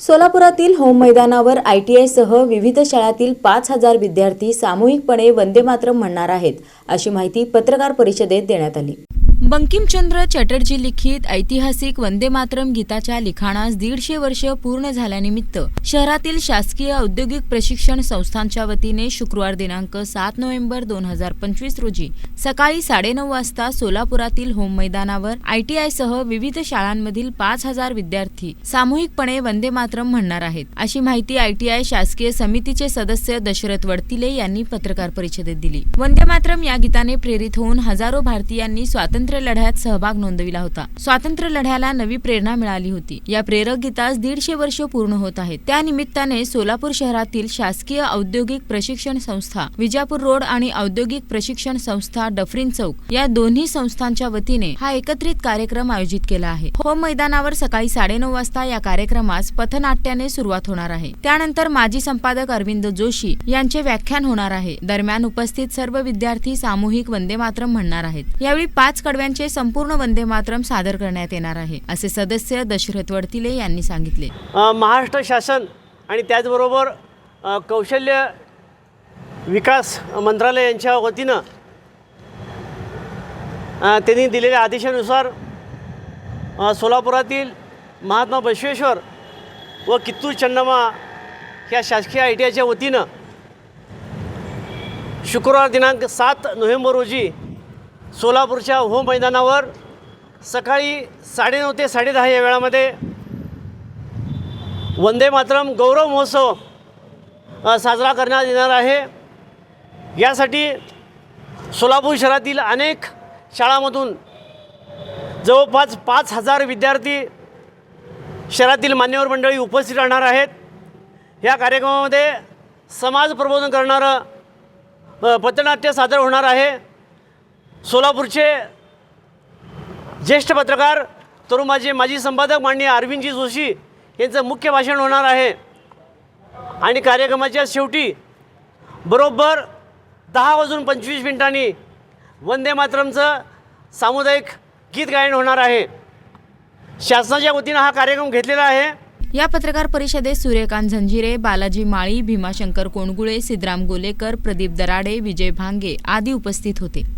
सोलापुरातील home मैदानावर I T आयसह विविध शाळातील पाच हजार विद्यार्थी सामूहिकपणे वंदे मातरम म्हणणार आहेत अशी माहिती पत्रकार परिषदेत देण्यात आली. बंकिमचंद्र चटर्जी लिखित ऐतिहासिक वंदे मातरम गीताच्या लिखाणास दीडशे वर्ष पूर्ण झाल्यानिमित्त शहरातील शासकीय औद्योगिक प्रशिक्षण संस्थांच्या वतीने शुक्रवार दिनांक सात नोव्हेंबर दोन हजार पंचवीस रोजी सकाळी साडेनऊ वाजता सोलापुरातील होम मैदानावर आयटीआयसह विविध शाळांमधील पाच हजार विद्यार्थी सामूहिकपणे वंदे मातरम म्हणणार आहेत. अशी माहिती आयटीआय शासकीय समितीचे सदस्य दशरथ वडतिले यांनी पत्रकार परिषदेत दिली. वंदे मातरम या गीताने प्रेरित होऊन हजारो भारतीयांनी स्वातंत्र्य लढ्यात सहभाग नोंदविला होता. स्वातंत्र्य लढ्याला नवी प्रेरणा मिळाली होती. या प्रेरक गीतास दीडशे वर्ष पूर्ण होत आहेत. त्या निमित्ताने सोलापूर शहरातील शासकीय औद्योगिक प्रशिक्षण संस्था विजापूर रोड आणि औद्योगिक प्रशिक्षण संस्था डफरीन चौक या दोन्ही संस्थांच्या वतीने हा एकत्रित कार्यक्रम आयोजित केला आहे. होम मैदानावर सकाळी साडेनऊ वाजता या कार्यक्रमास पथनाट्याने सुरुवात होणार आहे. त्यानंतर माजी संपादक अरविंद जोशी यांचे व्याख्यान होणार आहे. दरम्यान उपस्थित सर्व विद्यार्थी सामूहिक वंदे मातरम म्हणणार आहेत. यावेळी पाच कडव्या कडव्यांचे संपूर्ण वंदे मातरम सादर करण्यात येणार आहे असे सदस्य दशरथ वडतिले यांनी सांगितले. महाराष्ट्र शासन आणि त्याचबरोबर कौशल्य विकास मंत्रालय यांच्या वतीनं त्यांनी दिलेल्या आदेशानुसार सोलापुरातील महात्मा बसवेश्वर व कित्तूर चन्नम्मा ह्या शासकीय आय टी आयच्या वतीनं शुक्रवार दिनांक सात नोव्हेंबर रोजी सोलापूरच्या होम मैदानावर सकाळी साडेनऊ ते साडेदहा या वेळामध्ये वंदे मातरम गौरव महोत्सव साजरा करण्यात येणार आहे. यासाठी सोलापूर शहरातील अनेक शाळांमधून जवळपास पाच हजार विद्यार्थी शहरातील मान्यवर मंडळी उपस्थित राहणार आहेत. या कार्यक्रमामध्ये समाज प्रबोधन करणारं पथनाट्य सादर होणार आहे. सोलापूरचे ज्येष्ठ पत्रकार तरुण माझे माजी संपादक माननीय अरविंदजी जोशी यांचं मुख्य भाषण होणार आहे. आणि कार्यक्रमाच्या शेवटी बरोबर दहा वाजून पंचवीस मिनिटांनी वंदे मातरमचं सामुदायिक गीत गायन होणार आहे. शासनाच्या वतीनं हा कार्यक्रम घेतलेला आहे. या पत्रकार परिषदेत सूर्यकांत झंजिरे बालाजी माळी भीमाशंकर कोणगुळे सिद्धराम गोलेकर प्रदीप दराडे विजय भांगे आदी उपस्थित होते.